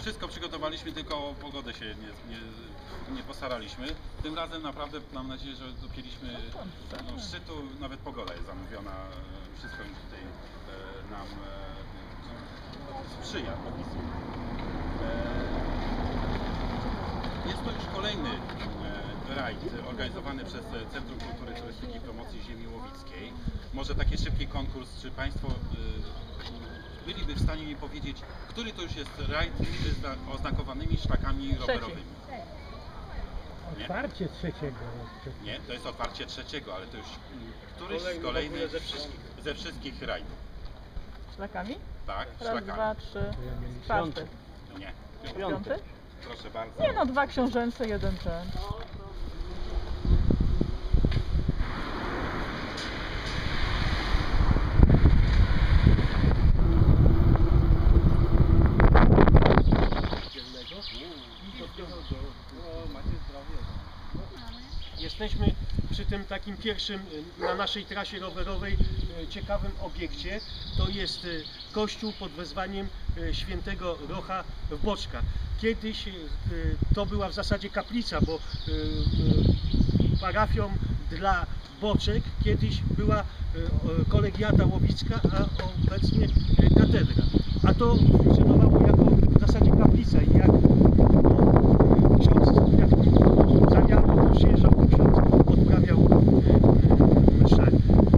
Wszystko przygotowaliśmy, tylko o pogodę się nie, nie, nie postaraliśmy. Tym razem naprawdę mam nadzieję, że dopięliśmy no, szczytu, nawet pogoda jest zamówiona. e, Wszystko już tutaj e, nam e, sprzyja. E, jest to już kolejny rajd organizowany przez e, Centrum Kultury, Turystyki i Promocji Ziemi Łowickiej. Może taki szybki konkurs, czy Państwo e, byliby w stanie mi powiedzieć, który to już jest rajd z zna- oznakowanymi szlakami rowerowymi? Nie? Otwarcie trzeciego. Nie, to jest otwarcie trzeciego, ale to już mm, któryś z kolejnych ze wszystkich. ze wszystkich rajdów. Szlakami? Tak, Raz, szlakami. dwa, trzy, czwarty. Nie, Piąty? proszę bardzo. Nie no, dwa książęce, jeden ten. Takim pierwszym y, na naszej trasie rowerowej y, ciekawym obiekcie. To jest y, kościół pod wezwaniem świętego Rocha w Boczkach. Kiedyś to była w zasadzie kaplica, bo parafią dla Boczek kiedyś była kolegiata łowicka, a obecnie katedra. A to funkcjonowało jako w zasadzie kaplica i jak no, ksiądz jak zamiaru przyjeżdżał tu ksiądz, odprawiał e, e, mszę.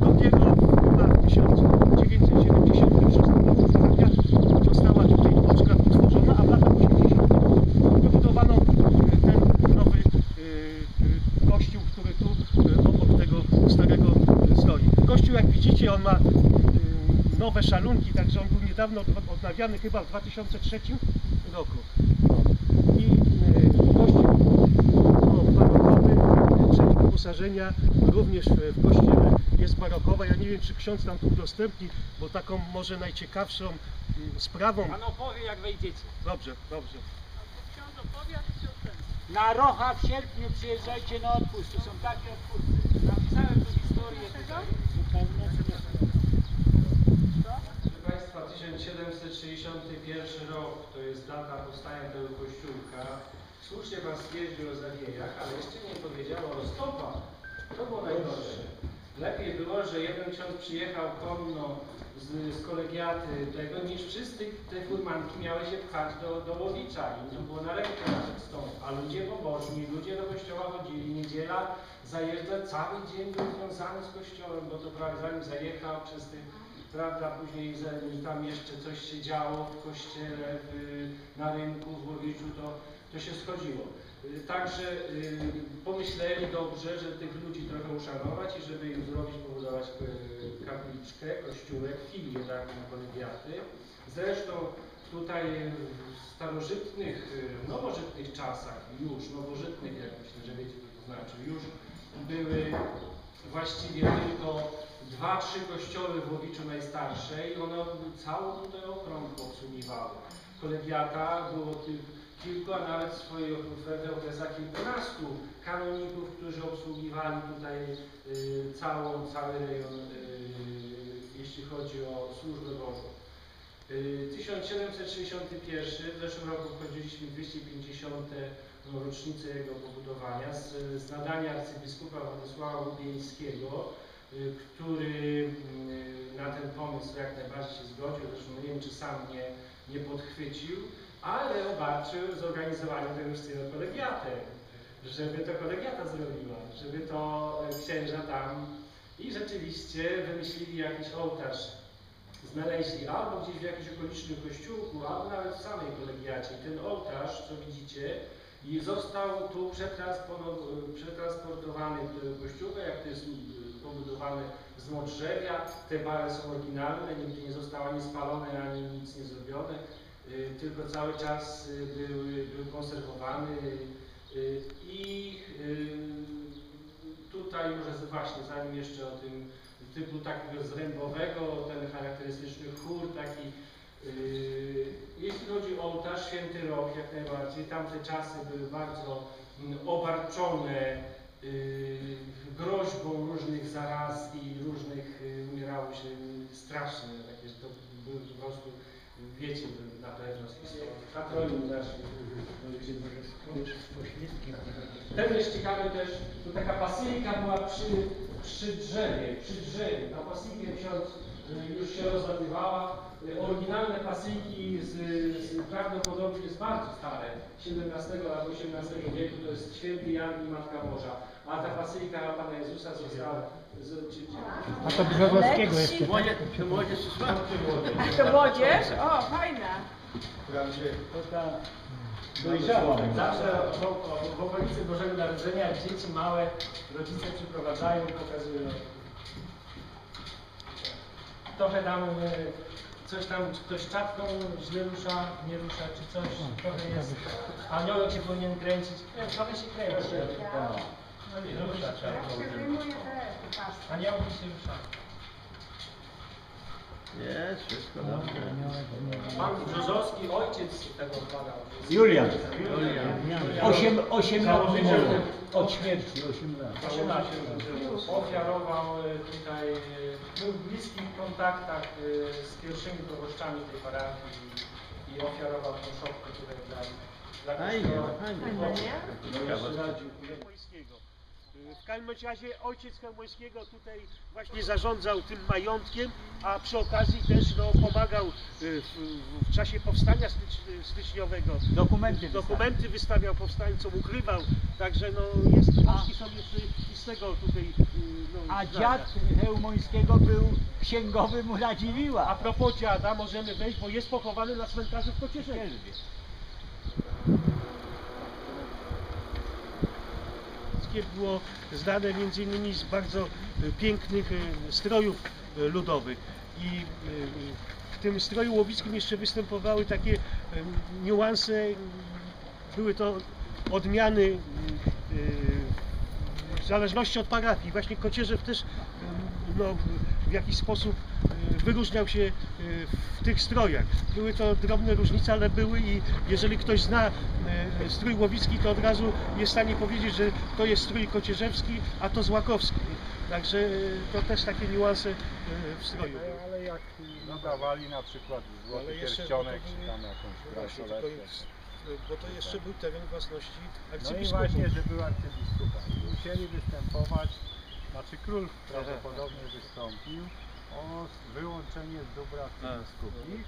Dopiero chyba w 1976 roku parafia została tutaj w Boczkach utworzona, a w latach 80 wybudowano e, ten nowy e, e, kościół, który tu e, obok tego starego e, stoi. Kościół jak widzicie on ma e, nowe szalunki, także on był niedawno od- odnawiany chyba w 2003 roku. I e, kościół no, barokowy, część wyposażenia również w, kościele jest barokowa. Ja nie wiem, czy ksiądz nam tu udostępni, bo taką może najciekawszą mm, sprawą. Pan opowie jak wejdziecie. Dobrze, dobrze. Na Rocha w sierpniu przyjeżdżajcie na odpusty. Są takie odpusty. Napisałem tu historię tutaj. Proszę Państwa, 1761 rok to jest data powstania tego kościółka. Słusznie Pan stwierdził o zawiejach, ale jeszcze nie powiedział o roztopach. To było najgorsze. Lepiej było, że jeden ksiądz przyjechał konno z, z kolegiaty tego, niż wszyscy te furmanki miały się pchać do, do Łowicza i to było na rękę nawet stąd. A ludzie pobożni, ludzie do kościoła chodzili, niedziela zajeżdża, cały dzień był związany z kościołem, bo to prawie zanim zajechał przez tych prawda, później zanim tam jeszcze coś się działo w kościele, w, na rynku, w Łowiczu, to, to się schodziło. Y, Także y, pomyśleli dobrze, że tych ludzi trochę uszanować i żeby im zrobić, pobudować y, kapliczkę, kościółek, filię taką kolegiaty. Zresztą tutaj w starożytnych, nowożytnych czasach już, nowożytnych jak myślę, że wiecie co to znaczy, już były właściwie tylko dwa, trzy kościoły w Łowiczu najstarsze i one całą tutaj okrąg obsługiwały. Kolegiata było kilku, a nawet w swoich okresach kilkunastu kanoników, którzy obsługiwali tutaj y, całą, cały rejon, y, jeśli chodzi o służbę Bożą. Y, 1761, w zeszłym roku obchodziliśmy 250. rocznicę jego pobudowania z, z nadania arcybiskupa Władysława Lubieńskiego, y, który y, na ten pomysł jak najbardziej się zgodził, zresztą nie wiem czy sam nie, nie podchwycił, ale obarczył zorganizowanie tego wszystkiego kolegiatę, żeby to kolegiata zrobiła, żeby to księża tam i rzeczywiście wymyślili jakiś ołtarz znaleźli albo gdzieś w jakimś okolicznym kościółku, albo nawet w samej kolegiacie. I ten ołtarz, co widzicie, i został tu przetransportowany, do kościółka, jak to jest y, pobudowane z modrzewia. Te bale są oryginalne, nigdy nie zostały ani spalone, ani nic nie zrobione, y, tylko cały czas y, był, był konserwowany y, i tutaj może właśnie, zanim jeszcze o tym typu takiego zrębowego, ten charakterystyczny chór taki. Yy, jeśli chodzi o ołtarz Święty Rok, jak najbardziej, tamte czasy były bardzo mm, obarczone yy, groźbą różnych zaraz i różnych yy, umierało się straszne, takie, to były po prostu, wiecie na pewno z historii. Patronium znaczy. Ten jest ciekawy też, to taka basylika była przy przy drzewie, przy drzewie. Ta pasyjkę ksiądz y, już się rozładywała. Y, Oryginalne pasyjki z, z prawdopodobnie jest bardzo stare, XVII albo XVIII wieku, to jest święty Jan i Matka Boża. A ta pasyjka Pana Jezusa została z, czy, czy, A to Brzozowskiego jeszcze. To młodzież To młodzież? O, fajna. Dojrzała. Zawsze w, w okolicy Bożego Narodzenia, dzieci małe, rodzice przyprowadzają, pokazują. Trochę tam e, coś tam, czy ktoś czapką źle rusza, nie rusza, czy coś, trochę jest. Aniołek się powinien kręcić. Nie, trochę się kręci. No nie, rusza czapką. Aniołki się ruszają. Jest, wszystko dobrze. Pan Brzozowski, ojciec tego pana. Julian. Osiem, osiem lat minęło od śmierci, osiem lat. 18 ofiarował e, tutaj, e, był w bliskich kontaktach e, z pierwszymi proboszczami tej parafii i, i ofiarował tą szopkę tutaj dla, dla Fajnie, kościoła. fajnie. Helmońskiego. W każdym razie ojciec Helmońskiego tutaj właśnie zarządzał tym majątkiem, a przy okazji też no, pomagał y, w, w czasie powstania stycz, styczniowego. Dokumenty Dokumenty wystawiał powstańcom, ukrywał, także no, jest książki są jeszcze i z tego tutaj y, no, A dziad Hełmońskiego był księgowym u A Radziwiła. propos dziada, możemy wejść, bo jest pochowany na cmentarzu w Kocieszewie. Było znane między innymi z bardzo e, pięknych e, strojów e, ludowych i w tym stroju łowickim jeszcze występowały takie niuanse, były to odmiany w zależności od parafii. Właśnie Kocierzew też e, no, w jakiś sposób e, wyróżniał się e, w tych strojach. Były to drobne różnice, ale były i jeżeli ktoś zna e, strój łowicki, to od razu jest w stanie powiedzieć, że to jest strój kocierzewski, a to złakowski. Także to też takie niuanse w stroju. Ale jak nadawali na przykład złoty Ale pierścionek, czy tam jakąś bransoletkę. bo to jeszcze był teren własności No i właśnie, że był arcybiskupa. Musieli występować, znaczy król prawdopodobnie wystąpił o wyłączenie z dóbr arcybiskupich,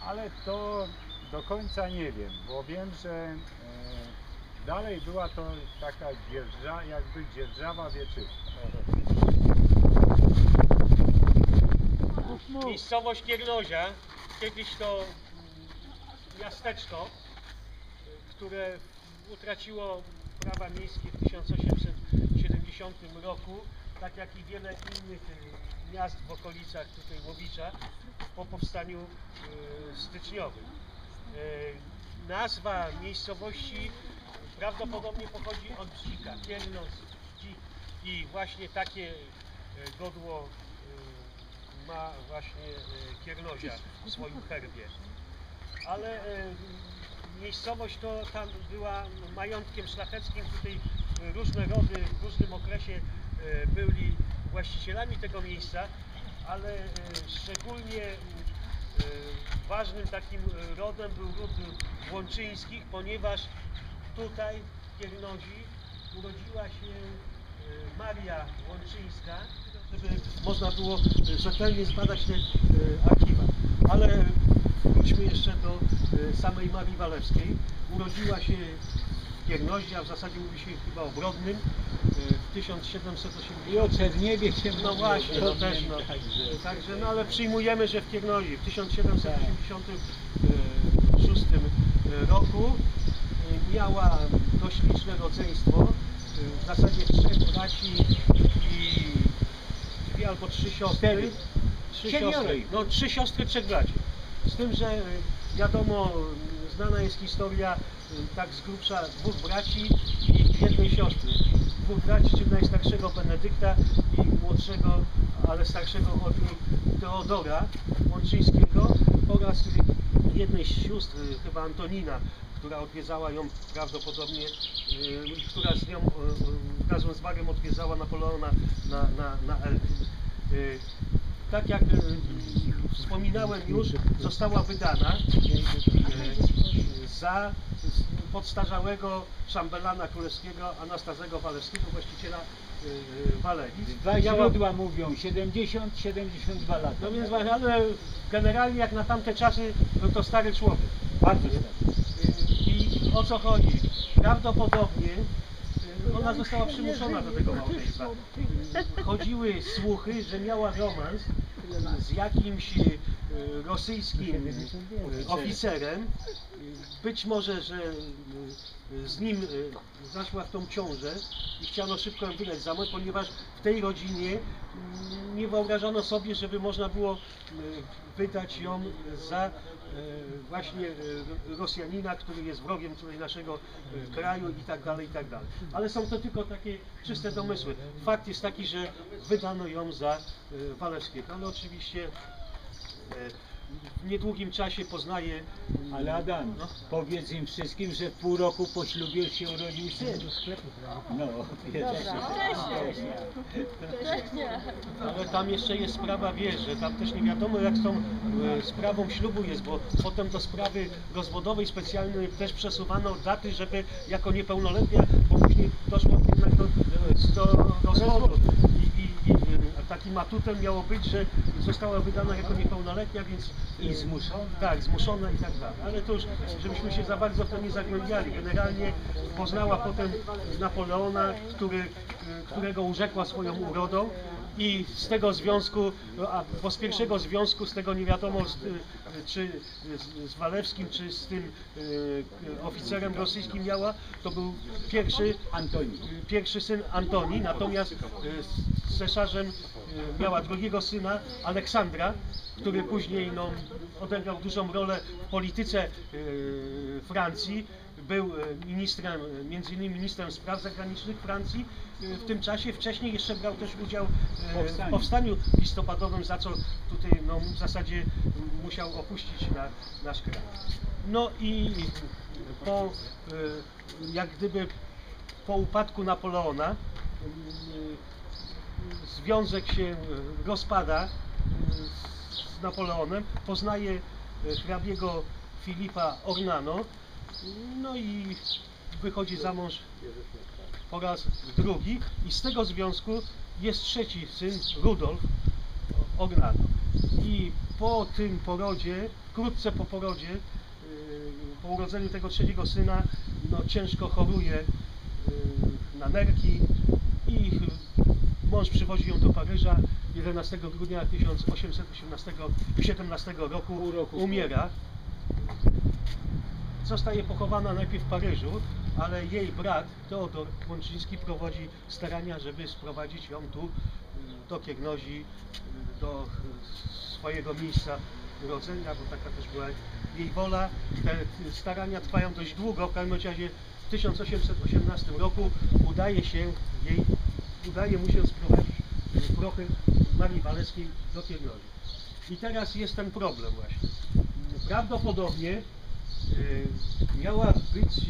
ale to do końca nie wiem, bo wiem, że e, dalej była to taka dzierża, jakby dzierżawa wieczysta. Miejscowość Giernozia, kiedyś to miasteczko, które utraciło prawa miejskie w 1870 roku, tak jak i wiele innych y, miast w okolicach tutaj Łowicza po powstaniu y, styczniowym. Y, Nazwa miejscowości prawdopodobnie pochodzi od bzika, Kiernos, bzik i właśnie takie godło ma właśnie Kiernozia w swoim herbie. Ale miejscowość to tam była majątkiem szlacheckim, tutaj różne rody w różnym okresie y, byli właścicielami tego miejsca, ale y, szczególnie y, ważnym takim rodem był ród Łączyńskich, ponieważ tutaj w Kiernozi urodziła się Maria Łączyńska, żeby można było rzetelnie zbadać te archiwa. Ale wróćmy jeszcze do y, samej Marii Walewskiej. Urodziła się w Kiernozie, a w zasadzie mówi się chyba o Brodnym y, w 1780 I o Czerniewie się no właśnie, no też no. Także, no ale przyjmujemy, że w Kiernozie w 1786 roku y, miała dość liczne rodzeństwo, w zasadzie trzech braci i dwie albo trzy siostry. Trzy siostry. No trzy siostry, trzech braci. Z tym, że y, wiadomo, y, znana jest historia y, tak z grubsza dwóch braci i jednej siostry. Dwóch braci, czyli najstarszego Benedykta i młodszego, ale starszego od niej Teodora Łączyńskiego oraz jednej z sióstr, y, chyba Antonina, która odwiedzała ją prawdopodobnie, która z nią razem z Magiem odwiedzała Napoleona na, na, na. Tak jak e, wspominałem już, została wydana e, za podstarzałego szambelana królewskiego Anastazego Walewskiego, właściciela e, Walewicz. Dwa źródła mówią 70-72 lata. No więc ale generalnie jak na tamte czasy, no to stary człowiek. Bardzo stary. I o co chodzi? Prawdopodobnie ona została przymuszona do tego małżeństwa. Chodziły słuchy, że miała romans z jakimś y, rosyjskim y, oficerem. Y, Być może, że y, z nim y, zaszła w tą ciążę i chciano szybko ją wydać za mąż, ponieważ w tej rodzinie mm, nie wyobrażano sobie, żeby można było y, wydać ją za y, właśnie y, Rosjanina, który jest wrogiem tutaj naszego y, kraju i tak dalej, i tak dalej. Ale są to tylko takie czyste domysły. Fakt jest taki, że wydano ją za y, Walewskiego, ale oczywiście y, w niedługim czasie poznaje... Ale Adam, no, powiedz im wszystkim, że w pół roku po ślubie się urodził syn. No, wiesz. Ale tam jeszcze jest sprawa, wiesz, że tam też nie wiadomo jak z tą e, sprawą ślubu jest, bo potem do sprawy rozwodowej specjalnej też przesuwano daty, żeby jako niepełnoletnia, bo później doszło jednak do, do rozwodu. Takim atutem miało być, że została wydana jako niepełnoletnia, więc... I zmuszona. Tak, zmuszona i tak dalej. Ale to już, żebyśmy się za bardzo w to nie zagłębiali. Generalnie poznała potem Napoleona, który, y, którego urzekła swoją urodą i z tego związku, a bo z pierwszego związku, z tego nie wiadomo z, y, czy z, Walewskim, czy z tym y, oficerem rosyjskim miała, to był pierwszy Antoni. y, pierwszy syn Antoni, natomiast y, z cesarzem y, miała drugiego syna Aleksandra, który później no, odegrał dużą rolę w polityce y, Francji. Był y, ministrem, między innymi ministrem spraw zagranicznych Francji. Y, W tym czasie wcześniej jeszcze brał też udział w Powstaniu. listopadowym, za co tutaj no, w zasadzie musiał opuścić na, nasz kraj. No i po, jak gdyby po upadku Napoleona związek się y, rozpada y, z Napoleonem, poznaje y, hrabiego Filipa Ornano, no i wychodzi za mąż po raz drugi i z tego związku jest trzeci syn, Rudolf Ornano. I po tym porodzie, wkrótce po porodzie, po urodzeniu tego trzeciego syna, no ciężko choruje na nerki mąż przywozi ją do Paryża 11 grudnia 1817 roku roku umiera. Zostaje pochowana najpierw w Paryżu, ale jej brat Teodor Łączyński prowadzi starania, żeby sprowadzić ją tu y, do Kiegnozi, y, do y, swojego miejsca urodzenia, bo taka też była jej wola. Te starania trwają dość długo, w każdym razie w 1818 roku udaje się jej, udaje mu się sprowadzić prochy Marii Walewskiej do Kiegnozi. I teraz jest ten problem właśnie. Prawdopodobnie y, miała być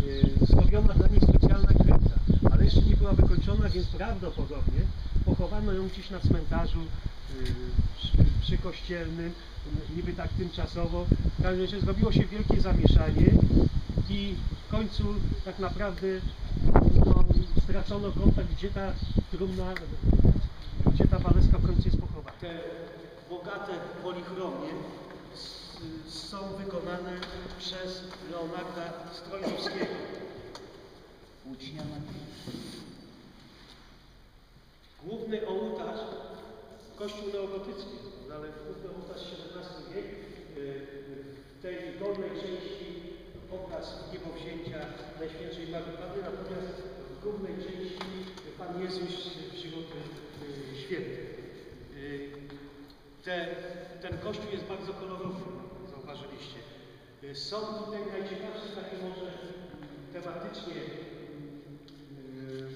y, zrobiona dla niej specjalna krypta, ale jeszcze nie była wykończona, więc prawdopodobnie pochowano ją gdzieś na cmentarzu y, przy, przy kościelnym, y, niby tak tymczasowo. W każdym razie zrobiło się wielkie zamieszanie i w końcu tak naprawdę stracono kontakt, gdzie ta trumna, gdzie ta Waleska w końcu jest pochowana. Te bogate polichromie są wykonane przez Leonarda Strojkowskiego. Ucznia Główny ołtarz, kościół neogotycki, ale główny ołtarz XVII wiek, y, w tej dolnej części obraz niebowzięcia Najświętszej Maryi Panny, natomiast w głównej Pan Jezus wśród y, świętych. Y, Te, ten kościół jest bardzo kolorowy, zauważyliście. Y, Są tutaj najciekawsze takie może tematycznie y,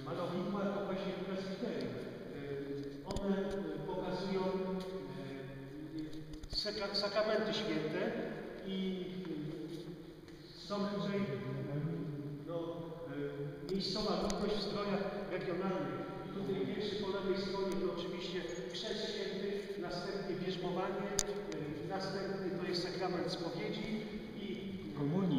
malowidła, to właśnie presbitery. One pokazują sakramenty święte i są tutaj no, miejscowa ludność w strojach regionalnych. Tutaj pierwszy po lewej stronie to oczywiście Krzeż Święty, następnie bierzmowanie, y, następnie to jest sakrament spowiedzi i komunii.